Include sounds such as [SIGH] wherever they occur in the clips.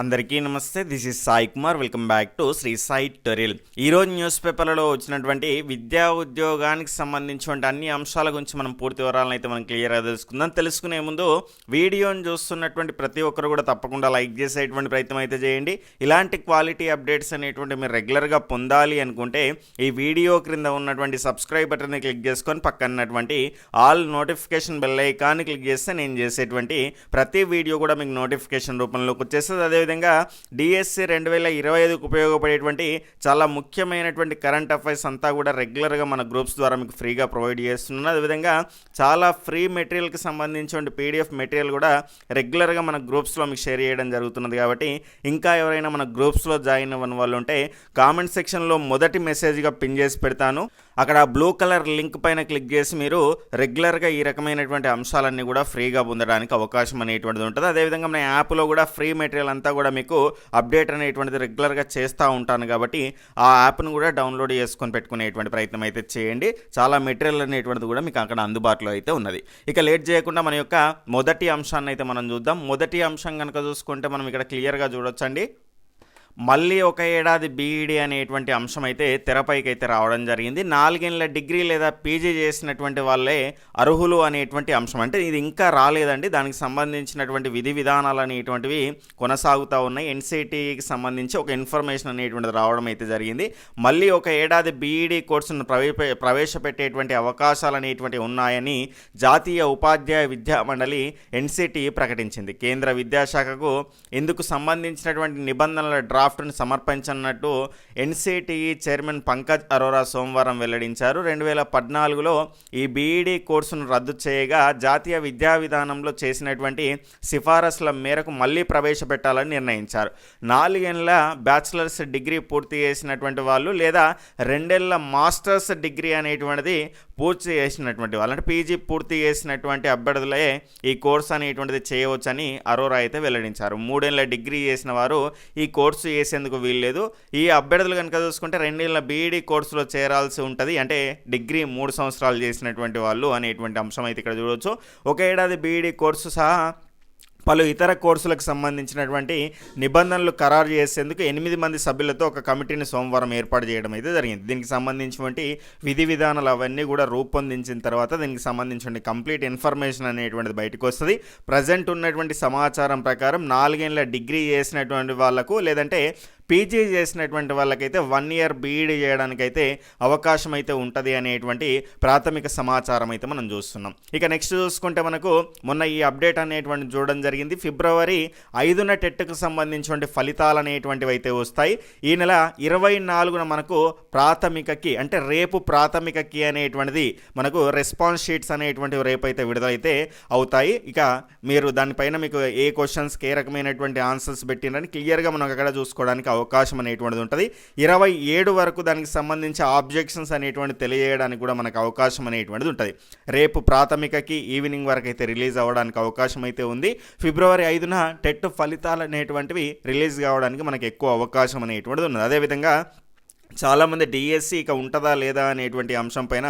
అందరికీ నమస్తే this is Sai Kumar welcome back to Sri Sai టొరిల్ ఈరోజు న్యూస్ పేపర్లలో వచ్చినటువంటి విద్యా ఉద్యోగానికి సంబంధించినటువంటి అన్ని అంశాల గురించి మనం పూర్తి వివరాలను అయితే మనం క్లియర్గా తెలుసుకుందాం. తెలుసుకునే ముందు వీడియోని చూస్తున్నటువంటి ప్రతి ఒక్కరు కూడా తప్పకుండా లైక్ చేసేటువంటి ప్రయత్నం అయితే చేయండి. ఇలాంటి క్వాలిటీ అప్డేట్స్ అనేటువంటి మీరు రెగ్యులర్గా పొందాలి అనుకుంటే ఈ వీడియో క్రింద ఉన్నటువంటి సబ్స్క్రైబ్ బటన్ని క్లిక్ చేసుకొని పక్కనటువంటి ఆల్ నోటిఫికేషన్ బెల్ ఐకాన్ని క్లిక్ చేస్తే నేను చేసేటువంటి ప్రతి వీడియో కూడా మీకు నోటిఫికేషన్ రూపంలోకి వచ్చేస్తుంది. అదేవిధంగా డిఎస్సి రెండు వేల ఇరవై ఐదుకు ఉపయోగపడేటువంటి చాలా ముఖ్యమైనటువంటి కరెంట్ అఫైర్స్ అంతా కూడా రెగ్యులర్గా మన గ్రూప్స్ ద్వారా మీకు ఫ్రీగా ప్రొవైడ్ చేస్తున్నాను అదేవిధంగా చాలా ఫ్రీ మెటీరియల్కి సంబంధించిన పీడిఎఫ్ మెటీరియల్ కూడా రెగ్యులర్గా మన గ్రూప్స్లో మీకు షేర్ చేయడం జరుగుతున్నది కాబట్టి ఇంకా ఎవరైనా మన గ్రూప్స్లో జాయిన్ అవ్వని వాళ్ళు ఉంటే కామెంట్ సెక్షన్లో మొదటి మెసేజ్గా పిన్ చేసి పెడతాను. అక్కడ బ్లూ కలర్ లింక్ పైన క్లిక్ చేసి మీరు రెగ్యులర్గా ఈ రకమైనటువంటి అంశాలన్నీ కూడా ఫ్రీగా పొందడానికి అవకాశం అనేటువంటిది ఉంటుంది. అదేవిధంగా మన యాప్లో కూడా ఫ్రీ మెటీరియల్ అంతా కూడా మీకు అప్డేట్ అనేటువంటిది రెగ్యులర్గా చేస్తూ ఉంటాను కాబట్టి ఆ యాప్ను కూడా డౌన్లోడ్ చేసుకొని పెట్టుకునేటువంటి ప్రయత్నం అయితే చేయండి. చాలా మెటీరియల్ అనేటువంటిది కూడా మీకు అక్కడ అందుబాటులో అయితే ఉన్నది. ఇక లేట్ చేయకుండా మన యొక్క మొదటి అంశాన్ని అయితే మనం చూద్దాం. మొదటి అంశం కనుక చూసుకుంటే మనం ఇక్కడ క్లియర్గా చూడొచ్చండి. మళ్ళీ ఒక ఏడాది బీఈడి అనేటువంటి అంశం అయితే తెరపైకి అయితే రావడం జరిగింది. నాలుగేళ్ళ డిగ్రీ లేదా పీజీ చేసినటువంటి వాళ్ళే అర్హులు అనేటువంటి అంశం. అంటే ఇది ఇంకా రాలేదండి. దానికి సంబంధించినటువంటి విధి విధానాలు అనేటువంటివి కొనసాగుతూ ఉన్నాయి. ఎన్సిటికి సంబంధించి ఒక ఇన్ఫర్మేషన్ అనేటువంటిది రావడం అయితే జరిగింది. మళ్ళీ ఒక ఏడాది బీఈడి కోర్సును ప్రవే ప్రవేశపెట్టేటువంటి అవకాశాలు అనేటువంటివి ఉన్నాయని జాతీయ ఉపాధ్యాయ విద్యా మండలి ఎన్సిటి ప్రకటించింది. కేంద్ర విద్యాశాఖకు ఇందుకు సంబంధించినటువంటి నిబంధనల డ్రాఫ్ట్ను సమర్పించనున్నట్టు ఎన్సిటిఈ చైర్మన్ పంకజ్ అరోరా సోమవారం వెల్లడించారు. రెండు వేల పద్నాలుగులో ఈ బీఈడి కోర్సును రద్దు చేయగా జాతీయ విద్యా విధానంలో చేసినటువంటి సిఫారసుల మేరకు మళ్ళీ ప్రవేశపెట్టాలని నిర్ణయించారు. నాలుగేళ్ళ బ్యాచిలర్స్ డిగ్రీ పూర్తి చేసినటువంటి వాళ్ళు లేదా రెండేళ్ళ మాస్టర్స్ డిగ్రీ అనేటువంటిది పూర్తి చేసినటువంటి వాళ్ళు అంటే పీజీ పూర్తి చేసినటువంటి అభ్యర్థులే ఈ కోర్స్ అనేటువంటిది చేయవచ్చని అరోరా అయితే వెల్లడించారు. మూడేళ్ళ డిగ్రీ చేసిన వారు ఈ కోర్సు చేసేందుకు వీల్లేదు. ఈ అభ్యర్థులు కనుక చూసుకుంటే రెండేళ్ళ బీఈడీ కోర్సులో చేరాల్సి ఉంటుంది. అంటే డిగ్రీ మూడు సంవత్సరాలు చేసినటువంటి వాళ్ళు అనేటువంటి అంశం అయితే ఇక్కడ చూడవచ్చు ఒక ఏడాది బీఈడీ కోర్సు సహా పలు ఇతర కోర్సులకు సంబంధించినటువంటి నిబంధనలు ఖరారు చేసేందుకు ఎనిమిది మంది సభ్యులతో ఒక కమిటీని సోమవారం ఏర్పాటు చేయడం అయితే జరిగింది. దీనికి సంబంధించినటువంటి విధి విధానాలు అవన్నీ కూడా రూపొందించిన తర్వాత దీనికి సంబంధించిన కంప్లీట్ ఇన్ఫర్మేషన్ అనేటువంటిది బయటకు వస్తుంది. ప్రజెంట్ ఉన్నటువంటి సమాచారం ప్రకారం నాలుగేళ్ళ డిగ్రీ చేసినటువంటి వాళ్ళకు లేదంటే పీజీ చేసినటువంటి వాళ్ళకైతే వన్ ఇయర్ బీఈడి చేయడానికైతే అవకాశం అయితే ఉంటుంది అనేటువంటి ప్రాథమిక సమాచారం అయితే మనం చూస్తున్నాం. ఇక నెక్స్ట్ చూసుకుంటే మనకు మొన్న ఈ అప్డేట్ అనేటువంటి చూడడం జరిగింది. ఫిబ్రవరి ఐదున టెట్కు సంబంధించినటువంటి ఫలితాలు అనేటువంటివి అయితే వస్తాయి. ఈ నెల ఇరవై నాలుగున మనకు ప్రాథమికకి అంటే రేపు ప్రాథమికకి అనేటువంటిది మనకు రెస్పాన్స్ షీట్స్ అనేటువంటివి రేపు అయితే విడుదలైతే అవుతాయి. ఇక మీరు దానిపైన మీకు ఏ క్వశ్చన్స్కి ఏ రకమైనటువంటి ఆన్సర్స్ పెట్టినని క్లియర్గా మనం అక్కడ చూసుకోవడానికి అవకాశం అనేటువంటిది ఉంటుంది. ఇరవై ఏడు వరకు దానికి సంబంధించి ఆబ్జెక్షన్స్ అనేటువంటి తెలియజేయడానికి కూడా మనకు అవకాశం అనేటువంటిది ఉంటుంది. రేపు ప్రాథమికకి ఈవినింగ్ వరకు అయితే రిలీజ్ అవ్వడానికి అవకాశం అయితే ఉంది. ఫిబ్రవరి ఐదున టెట్ ఫలితాలు అనేటువంటివి రిలీజ్ కావడానికి మనకు ఎక్కువ అవకాశం అనేటువంటిది ఉన్నది. అదేవిధంగా చాలామంది డిఎస్సి ఇక ఉంటుందా లేదా అనేటువంటి అంశం పైన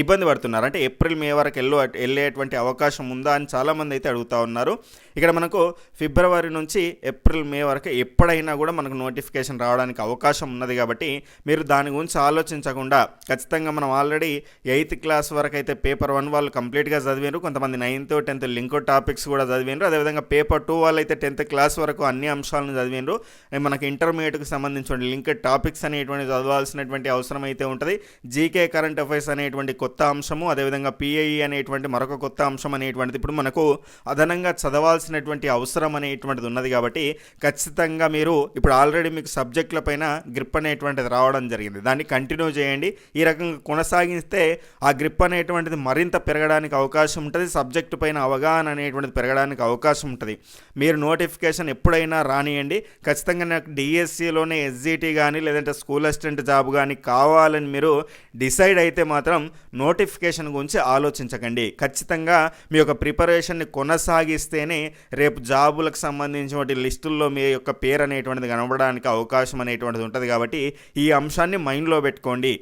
ఇబ్బంది పడుతున్నారు. అంటే ఏప్రిల్ మే వరకు వెళ్ళు వెళ్ళేటువంటి అవకాశం ఉందా అని చాలామంది అయితే అడుగుతూ ఉన్నారు. ఇక్కడ మనకు ఫిబ్రవరి నుంచి ఏప్రిల్ మే వరకు ఎప్పుడైనా కూడా మనకు నోటిఫికేషన్ రావడానికి అవకాశం ఉన్నది కాబట్టి మీరు దాని గురించి ఆలోచించకుండా ఖచ్చితంగా మనం ఆల్రెడీ ఎయిత్ క్లాస్ వరకు అయితే పేపర్ వన్ వాళ్ళు కంప్లీట్గా చదివారు కొంతమంది నైన్త్ టెన్త్ లింక్ టాపిక్స్ కూడా చదివారు అదేవిధంగా పేపర్ టూ వాళ్ళు అయితే టెన్త్ క్లాస్ వరకు అన్ని అంశాలను చదివారు మనకి ఇంటర్మీడియట్కి సంబంధించిన లింక్ టాపిక్స్ అనేటువంటి చదవాల్సినటువంటి అవసరం అయితే ఉంటుంది. జీకే కరెంట్ అఫైర్స్ అనేటువంటి కొత్త అంశము అదేవిధంగా పిఐఈ అనేటువంటి మరొక కొత్త అంశం అనేటువంటిది ఇప్పుడు మనకు అదనంగా చదవాల్సినటువంటి అవసరం అనేటువంటిది ఉన్నది కాబట్టి ఖచ్చితంగా మీరు ఇప్పుడు ఆల్రెడీ మీకు సబ్జెక్టుల పైన గ్రిప్ అనేటువంటిది రావడం జరిగింది. దాన్ని కంటిన్యూ చేయండి. ఈ రకంగా కొనసాగిస్తే ఆ గ్రిప్ అనేటువంటిది మరింత పెరగడానికి అవకాశం ఉంటుంది. సబ్జెక్టు పైన అవగాహన అనేటువంటిది పెరగడానికి అవకాశం ఉంటుంది. మీరు నోటిఫికేషన్ ఎప్పుడైనా రానియండి. ఖచ్చితంగా నాకు డిఎస్సిలోనే ఎస్జిటి కానీ లేదంటే స్కూల్ అసిస్టెంట్ జాబ్ కానీ కావాలని మీరు డిసైడ్ అయితే మాత్రం నోటిఫికేషన్ గురించి ఆలోచించకండి. ఖచ్చితంగా మీ యొక్క ప్రిపరేషన్ని కొనసాగిస్తేనే రేపు జాబులకు సంబంధించిన లిస్టుల్లో మీ యొక్క పేరు అనేటువంటిది కనబడడానికి అవకాశం అనేటువంటిది ఉంటుంది కాబట్టి ఈ అంశాన్ని మైండ్లో పెట్టుకోండి.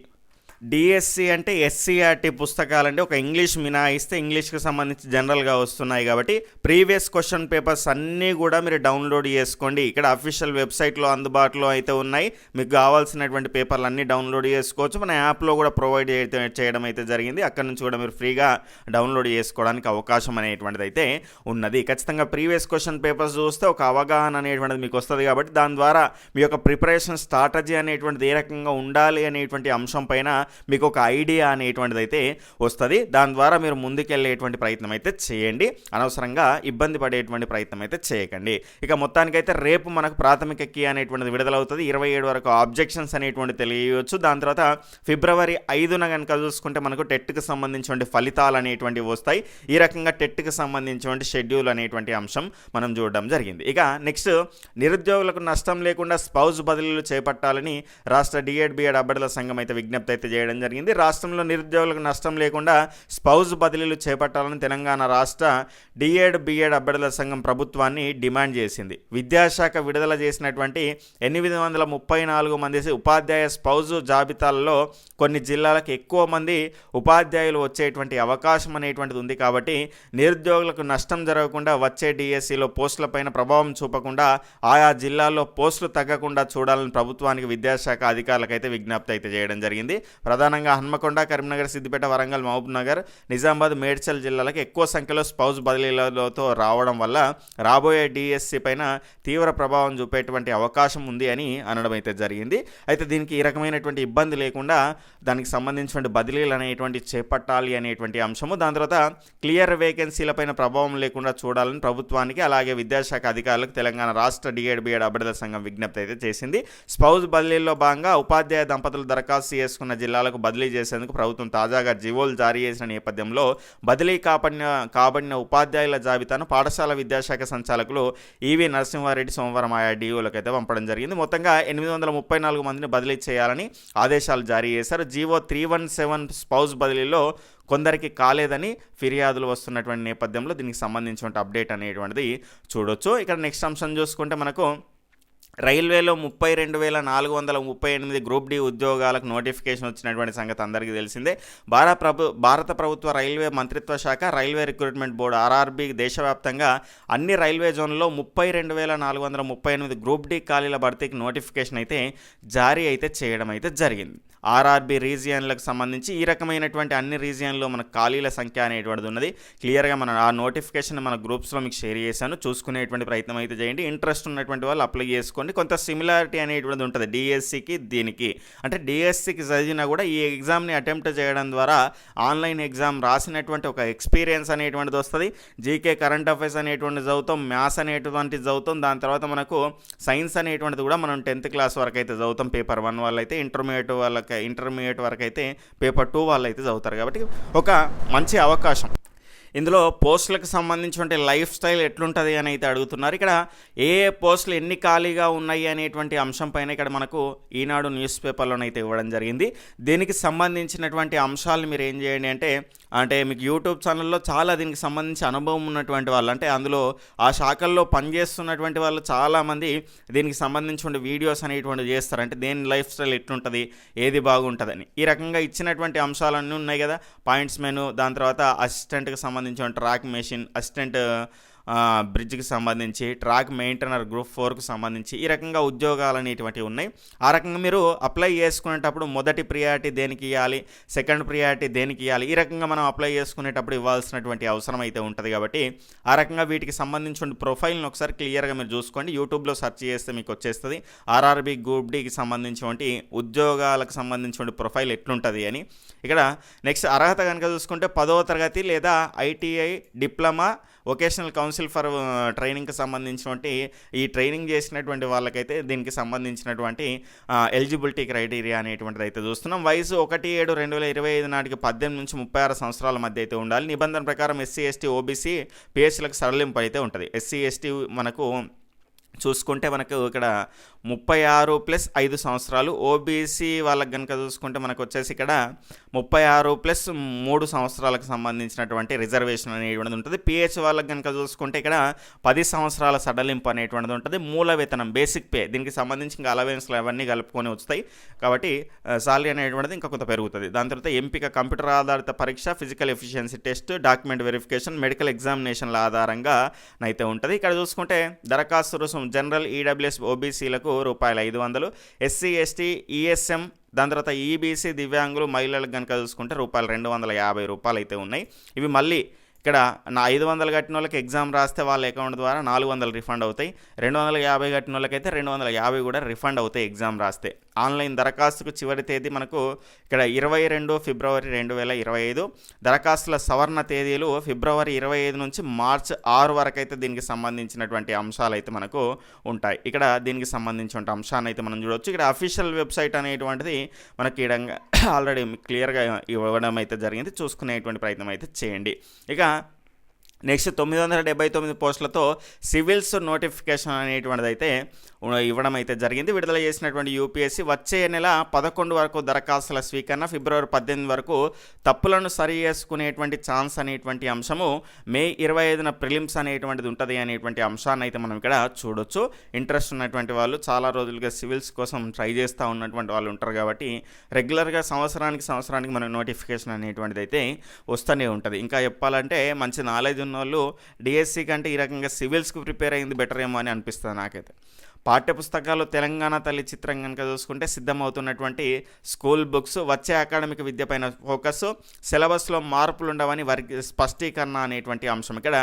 డిఎస్సి అంటే ఎస్సీఆర్టీ పుస్తకాలంటే ఒక ఇంగ్లీష్ మినాయిస్తే ఇంగ్లీష్కి సంబంధించి జనరల్గా వస్తున్నాయి కాబట్టి ప్రీవియస్ క్వశ్చన్ పేపర్స్ అన్నీ కూడా మీరు డౌన్లోడ్ చేసుకోండి. ఇక్కడ అఫీషియల్ వెబ్సైట్లో అందుబాటులో అయితే ఉన్నాయి. మీకు కావాల్సినటువంటి పేపర్లు అన్నీ డౌన్లోడ్ చేసుకోవచ్చు. మన యాప్లో కూడా ప్రొవైడ్ చేయడం అయితే జరిగింది. అక్కడ నుంచి కూడా మీరు ఫ్రీగా డౌన్లోడ్ చేసుకోవడానికి అవకాశం అనేటువంటిది అయితే ఉన్నది. ఖచ్చితంగా ప్రీవియస్ క్వశ్చన్ పేపర్స్ చూస్తే ఒక అవగాహన అనేటువంటిది మీకు వస్తుంది కాబట్టి దాని ద్వారా మీ యొక్క ప్రిపరేషన్ స్ట్రాటజీ అనేటువంటిది ఏ రకంగా ఉండాలి అనేటువంటి అంశం పైన మీకు ఒక ఐడియా అనేటువంటిది అయితే వస్తుంది. దాని ద్వారా మీరు ముందుకెళ్ళేటువంటి ప్రయత్నం అయితే చేయండి. అనవసరంగా ఇబ్బంది పడేటువంటి ప్రయత్నం అయితే చేయకండి. ఇక మొత్తానికైతే రేపు మనకు ప్రాథమిక కీ అనేటువంటిది విడుదలవుతుంది. ఇరవై ఏడు వరకు ఆబ్జెక్షన్స్ అనేటువంటి తెలియవచ్చు. దాని తర్వాత ఫిబ్రవరి ఐదున కనుక చూసుకుంటే మనకు టెట్కి సంబంధించిన ఫలితాలు అనేటువంటివి వస్తాయి. ఈ రకంగా టెట్కి సంబంధించిన షెడ్యూల్ అనేటువంటి అంశం మనం చూడడం జరిగింది. ఇక నెక్స్ట్ నిరుద్యోగులకు నష్టం లేకుండా స్పౌజ్ బదిలీలు చేపట్టాలని రాష్ట్ర డిఎడ్ బిఎడ్ అభ్యర్థుల సంఘం అయితే విజ్ఞప్తి అయితే చేయడం జరిగింది. రాష్ట్రంలో నిరుద్యోగులకు నష్టం లేకుండా స్పౌజ్ బదిలీలు చేపట్టాలని తెలంగాణ రాష్ట్ర డిఎడ్ బిఎడ్ అభ్యర్థుల సంఘం ప్రభుత్వాన్ని డిమాండ్ చేసింది. విద్యాశాఖ విడుదల చేసినటువంటి ఎనిమిది వందల ముప్పై నాలుగు మంది ఉపాధ్యాయ స్పౌజ్ జాబితాలలో కొన్ని జిల్లాలకు ఎక్కువ మంది ఉపాధ్యాయులు వచ్చేటువంటి అవకాశం అనేటువంటిది ఉంది కాబట్టి నిరుద్యోగులకు నష్టం జరగకుండా వచ్చే డిఎస్సిలో పోస్టులపైన ప్రభావం చూపకుండా ఆయా జిల్లాల్లో పోస్టులు తగ్గకుండా చూడాలని ప్రభుత్వానికి విద్యాశాఖ అధికారులకు అయితే విజ్ఞప్తి అయితే చేయడం జరిగింది. ప్రధానంగా హన్మకొండ కరీంనగర్ సిద్దిపేట వరంగల్ మహబూబ్ నగర్ నిజామాబాద్ మేడ్చల్ జిల్లాలకు ఎక్కువ సంఖ్యలో స్పౌజ్ బదిలీలతో రావడం వల్ల రాబోయే డిఎస్సి పైన తీవ్ర ప్రభావం చూపేటువంటి అవకాశం ఉంది అని అనడం అయితే జరిగింది. అయితే దీనికి ఈ రకమైనటువంటి ఇబ్బంది లేకుండా దానికి సంబంధించినటువంటి బదిలీలు అనేటువంటి చేపట్టాలి అనేటువంటి అంశము. దాని తర్వాత క్లియర్ వేకెన్సీలపైన ప్రభావం లేకుండా చూడాలని ప్రభుత్వానికి అలాగే విద్యాశాఖ అధికారులకు తెలంగాణ రాష్ట్ర డిఎడ్ బిఎడ్ అభ్యర్థుల సంఘం విజ్ఞప్తి అయితే చేసింది. స్పౌజ్ బదిలీల్లో భాగంగా ఉపాధ్యాయ దంపతులు దరఖాస్తు చేసుకున్న జిల్లా జిల్లాలకు బదిలీ చేసేందుకు ప్రభుత్వం తాజాగా జీవోలు జారీ చేసిన నేపథ్యంలో బదిలీ కాపడిన కాబడిన ఉపాధ్యాయుల జాబితాను పాఠశాల విద్యాశాఖ సంచాలకులు ఈవి నరసింహారెడ్డి సోమవారం ఆయా డీఓలకు అయితే పంపడం జరిగింది. మొత్తంగా ఎనిమిది వందల ముప్పై నాలుగు మందిని బదిలీ చేయాలని ఆదేశాలు జారీ చేశారు. GO three one seven spouse బదిలీలో కొందరికి కాలేదని ఫిర్యాదులు వస్తున్నటువంటి నేపథ్యంలో దీనికి సంబంధించిన అప్డేట్ అనేటువంటిది చూడొచ్చు. ఇక్కడ నెక్స్ట్ అంశం చూసుకుంటే మనకు రైల్వేలో ముప్పై రెండు వేల నాలుగు వందల ముప్పై ఎనిమిది గ్రూప్ డి ఉద్యోగాలకు నోటిఫికేషన్ వచ్చినటువంటి సంగతి అందరికీ తెలిసిందే. భారత ప్రభు భారత ప్రభుత్వ రైల్వే మంత్రిత్వ శాఖ రైల్వే రిక్రూట్మెంట్ బోర్డు ఆర్ఆర్బి దేశవ్యాప్తంగా అన్ని రైల్వే జోన్లలో ముప్పై రెండు వేల నాలుగు వందల ముప్పై ఎనిమిది గ్రూప్ డి ఖాళీల భర్తీకి నోటిఫికేషన్ అయితే జారీ అయితే చేయడం అయితే జరిగింది. ఆర్ఆర్బి రీజియన్లకు సంబంధించి ఈ రకమైనటువంటి అన్ని రీజియన్లో మన ఖాళీల సంఖ్య అనేటువంటిది ఉన్నది. క్లియర్గా మన ఆ నోటిఫికేషన్ మన గ్రూప్స్లో మీకు షేర్ చేశాను. చూసుకునేటువంటి ప్రయత్నం అయితే చేయండి. ఇంట్రెస్ట్ ఉన్నటువంటి వాళ్ళు అప్లై చేసుకోండి. కొంత సిమిలారిటీ అనేటువంటిది ఉంటుంది. డిఎస్సికి దీనికి. అంటే డిఎస్సికి చదివినా కూడా ఈ ఎగ్జామ్ని అటెంప్ట్ చేయడం ద్వారా ఆన్లైన్ ఎగ్జామ్ రాసినటువంటి ఒక ఎక్స్పీరియన్స్ అనేటువంటిది వస్తుంది. జీకే కరెంట్ అఫైర్స్ అనేటువంటి చదువుతాం. మ్యాథ్స్ అనేటువంటిది చదువుతాం. దాని తర్వాత మనకు సైన్స్ అనేటువంటిది కూడా మనం టెన్త్ క్లాస్ వరకు అయితే చదువుతాం. పేపర్ వన్ వాళ్ళు అయితే ఇంటర్మీడియట్ వాళ్ళకి ఇంటర్మీడియట్ వరకు అయితే పేపర్ టూ వాళ్ళు అయితే చదువుతారు కాబట్టి ఒక మంచి అవకాశం. ఇందులో పోస్టులకు సంబంధించినటువంటి లైఫ్ స్టైల్ ఎట్లుంటుంది అని అయితే అడుగుతున్నారు. ఇక్కడ ఏ ఏ పోస్టులు ఎన్ని ఖాళీగా ఉన్నాయి అనేటువంటి అంశం పైన ఇక్కడ మనకు ఈనాడు న్యూస్ పేపర్లోనైతే ఇవ్వడం జరిగింది. దీనికి సంబంధించినటువంటి అంశాలు మీరు ఏం చేయండి అంటే అంటే మీకు యూట్యూబ్ ఛానల్లో చాలా దీనికి సంబంధించి అనుభవం ఉన్నటువంటి వాళ్ళు అంటే అందులో ఆ శాఖల్లో పనిచేస్తున్నటువంటి వాళ్ళు చాలామంది దీనికి సంబంధించిన వీడియోస్ అనేటువంటి చేస్తారు. అంటే దేని లైఫ్ స్టైల్ ఎట్లుంటుంది ఏది బాగుంటుందని. ఈ రకంగా ఇచ్చినటువంటి అంశాలన్నీ ఉన్నాయి కదా. పాయింట్స్ మెను దాని తర్వాత అసిస్టెంట్కి సంబంధించిన ట్రాక్ మెషిన్ అసిస్టెంట్ బ్రిడ్జ్కి సంబంధించి ట్రాక్ మెయింటైనర్ గ్రూప్ ఫోర్కు సంబంధించి ఈ రకంగా ఉద్యోగాలు అనేటువంటివి ఉన్నాయి. ఆ రకంగా మీరు అప్లై చేసుకునేటప్పుడు మొదటి ప్రియారిటీ దేనికి ఇవ్వాలి సెకండ్ ప్రియారిటీ దేనికి ఇవ్వాలి ఈ రకంగా మనం అప్లై చేసుకునేటప్పుడు ఇవ్వాల్సినటువంటి అవసరం అయితే ఉంటుంది కాబట్టి ఆ రకంగా వీటికి సంబంధించిన ప్రొఫైల్ని ఒకసారి క్లియర్గా మీరు చూసుకోండి. యూట్యూబ్లో సెర్చ్ చేస్తే మీకు వచ్చేస్తుంది. ఆర్ఆర్బి గ్రూప్ డికి సంబంధించినటువంటి ఉద్యోగాలకు సంబంధించిన ప్రొఫైల్ ఎట్లుంటుంది అని. ఇక్కడ నెక్స్ట్ అర్హత కనుక చూసుకుంటే పదవ తరగతి లేదా ITI diploma vocational council for ట్రైనింగ్కి సంబంధించినటువంటి ఈ ట్రైనింగ్ చేసినటువంటి వాళ్ళకైతే దీనికి సంబంధించినటువంటి ఎలిజిబిలిటీ క్రైటీరియా అనేటువంటిది అయితే చూస్తున్నాం. వయసు ఒకటి ఏడు రెండు వేల ఇరవై ఐదు నాటికి పద్దెనిమిది నుంచి ముప్పై ఆరు సంవత్సరాల మధ్య అయితే ఉండాలి. నిబంధన ప్రకారం ఎస్సీ ఎస్టీ ఓబీసీ పిఎస్సీలకు సడలింపు అయితే ఉంటుంది. ఎస్సీ ఎస్టీ మనకు చూసుకుంటే మనకు ఇక్కడ ముప్పై ఆరు ప్లస్ ఐదు సంవత్సరాలు. ఓబీసీ వాళ్ళకి కనుక చూసుకుంటే మనకు వచ్చేసి ఇక్కడ ముప్పై ఆరు ప్లస్ మూడు సంవత్సరాలకు సంబంధించినటువంటి రిజర్వేషన్ అనేటువంటిది ఉంటుంది. పిహెచ్ వాళ్ళకి కనుక చూసుకుంటే ఇక్కడ పది సంవత్సరాల సడలింపు అనేటువంటిది ఉంటుంది. మూల వేతనం బేసిక్ పే దీనికి సంబంధించి ఇంకా అలవెన్స్లు అవన్నీ కలుపుకొని వస్తాయి. కాబట్టి సాలరీ అనేటువంటిది ఇంకా కొంత పెరుగుతుంది. దాని తర్వాత ఎంపిక కంప్యూటర్ ఆధారిత పరీక్ష physical efficiency test document verification medical ఎగ్జామినేషన్ల ఆధారంగా అయితే ఉంటుంది. ఇక్కడ చూసుకుంటే దరఖాస్తు రుసుం జనరల్ ఈడబ్ల్యూఎస్ ఓబీసీలకు రూపాయలు ఐదు వందలు. ఎస్సీ ఎస్టీ ఈఎస్ఎం దాని తర్వాత ఈబీసీ దివ్యాంగులు మహిళలకు కనుక చూసుకుంటే రూపాయలు రెండు వందల యాభై రూపాయలు అయితే ఉన్నాయి. ఇవి మళ్ళీ ఇక్కడ నా ఐదు వందలు కట్టిన వాళ్ళకి ఎగ్జామ్ రాస్తే వాళ్ళ అకౌంట్ ద్వారా నాలుగు వందలు రిఫండ్ అవుతాయి. రెండు వందల యాభై కట్టిన వాళ్ళకైతే రెండు వందల యాభై కూడా రిఫండ్ అవుతాయి ఎగ్జామ్ రాస్తే. ఆన్లైన్ దరఖాస్తుకు చివరి తేదీ మనకు ఇక్కడ ఇరవై రెండు ఫిబ్రవరి రెండు వేల ఇరవై ఐదు. దరఖాస్తుల సవరణ తేదీలు ఫిబ్రవరి ఇరవై ఐదు నుంచి మార్చ్ ఆరు వరకు అయితే దీనికి సంబంధించినటువంటి అంశాలు అయితే మనకు ఉంటాయి. ఇక్కడ దీనికి సంబంధించిన అంశాన్ని అయితే మనం చూడవచ్చు ఇక్కడ అఫీషియల్ వెబ్సైట్ అనేటువంటిది మనకి [COUGHS] ఆల్రెడీ క్లియర్గా ఇవ్వడం అయితే జరిగింది. చూసుకునేటువంటి ప్రయత్నం అయితే చేయండి. ఇక నెక్స్ట్ తొమ్మిది వందల డెబ్బై తొమ్మిది పోస్టులతో సివిల్స్ నోటిఫికేషన్ అనేటువంటిది అయితే ఇవ్వడం అయితే జరిగింది. విడుదల చేసినటువంటి యూపీఎస్సీ వచ్చే నెల పదకొండు వరకు దరఖాస్తుల స్వీకరణ ఫిబ్రవరి పద్దెనిమిది వరకు తప్పులను సరి చేసుకునేటువంటి ఛాన్స్ అనేటువంటి అంశము మే ఇరవై ఐదున ప్రిలిమ్స్ అనేటువంటిది ఉంటుంది అనేటువంటి అంశాన్ని అయితే మనం ఇక్కడ చూడొచ్చు. ఇంట్రెస్ట్ ఉన్నటువంటి వాళ్ళు చాలా రోజులుగా సివిల్స్ కోసం ట్రై చేస్తూ ఉన్నటువంటి వాళ్ళు ఉంటారు కాబట్టి రెగ్యులర్గా సంవత్సరానికి సంవత్సరానికి మనకు నోటిఫికేషన్ అనేటువంటిది అయితే వస్తూనే ఉంటుంది. ఇంకా చెప్పాలంటే మంచి నాలెడ్జ్ ఉన్న వాళ్ళు డిఎస్సి కంటే ఈ రకంగా సివిల్స్కి ప్రిపేర్ అయింది బెటర్ ఏమో అని అనిపిస్తుంది నాకైతే. పాఠ్యపుస్తకాలు తెలంగాణ తల్లి చిత్రం కనుక చూసుకుంటే సిద్ధమవుతున్నటువంటి స్కూల్ బుక్స్ వచ్చే అకాడమిక్ విద్యపైన ఫోకస్ సిలబస్లో మార్పులు ఉండవని వారికి స్పష్టీకరణ అనేటువంటి అంశం. ఇక్కడ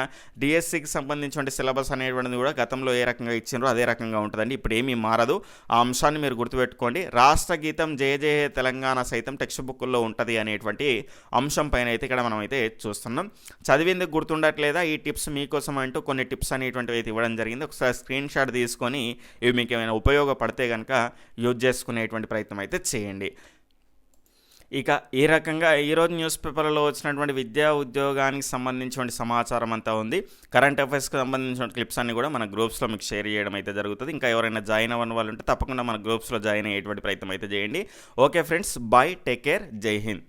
డిఎస్సికి సంబంధించిన సిలబస్ అనేటువంటిది కూడా గతంలో ఏ రకంగా ఇచ్చినారో అదే రకంగా ఉంటుందండి. ఇప్పుడు ఏమీ మారదు. ఆ అంశాన్ని మీరు గుర్తుపెట్టుకోండి. రాష్ట్ర గీతం జయ జయ తెలంగాణ సైతం టెక్స్ట్ బుక్లో ఉంటుంది అనేటువంటి అంశం పైన అయితే ఇక్కడ మనం అయితే చూస్తున్నాం. చదివేందుకు గుర్తుండట్లేదా? ఈ టిప్స్ మీకోసం అంటూ కొన్ని టిప్స్ అనేటువంటివి అయితే ఇవ్వడం జరిగింది. ఒకసారి స్క్రీన్ షాట్ తీసుకొని ఇవి మీకు ఏమైనా ఉపయోగపడితే కనుక యూజ్ చేసుకునేటువంటి ప్రయత్నం అయితే చేయండి. ఇక ఈ రకంగా ఈరోజు న్యూస్ పేపర్లో వచ్చినటువంటి విద్యా ఉద్యోగానికి సంబంధించిన సమాచారం అంతా ఉంది. కరెంట్ అఫైర్స్కి సంబంధించిన క్లిప్స్ అన్ని కూడా మన గ్రూప్స్లో మీకు షేర్ చేయడం అయితే జరుగుతుంది. ఇంకా ఎవరైనా జాయిన్ అవ్వని వాళ్ళు ఉంటే తప్పకుండా మన గ్రూప్స్లో జాయిన్ అయ్యేటువంటి ప్రయత్నం అయితే చేయండి. Okay friends bye take care Jai Hind.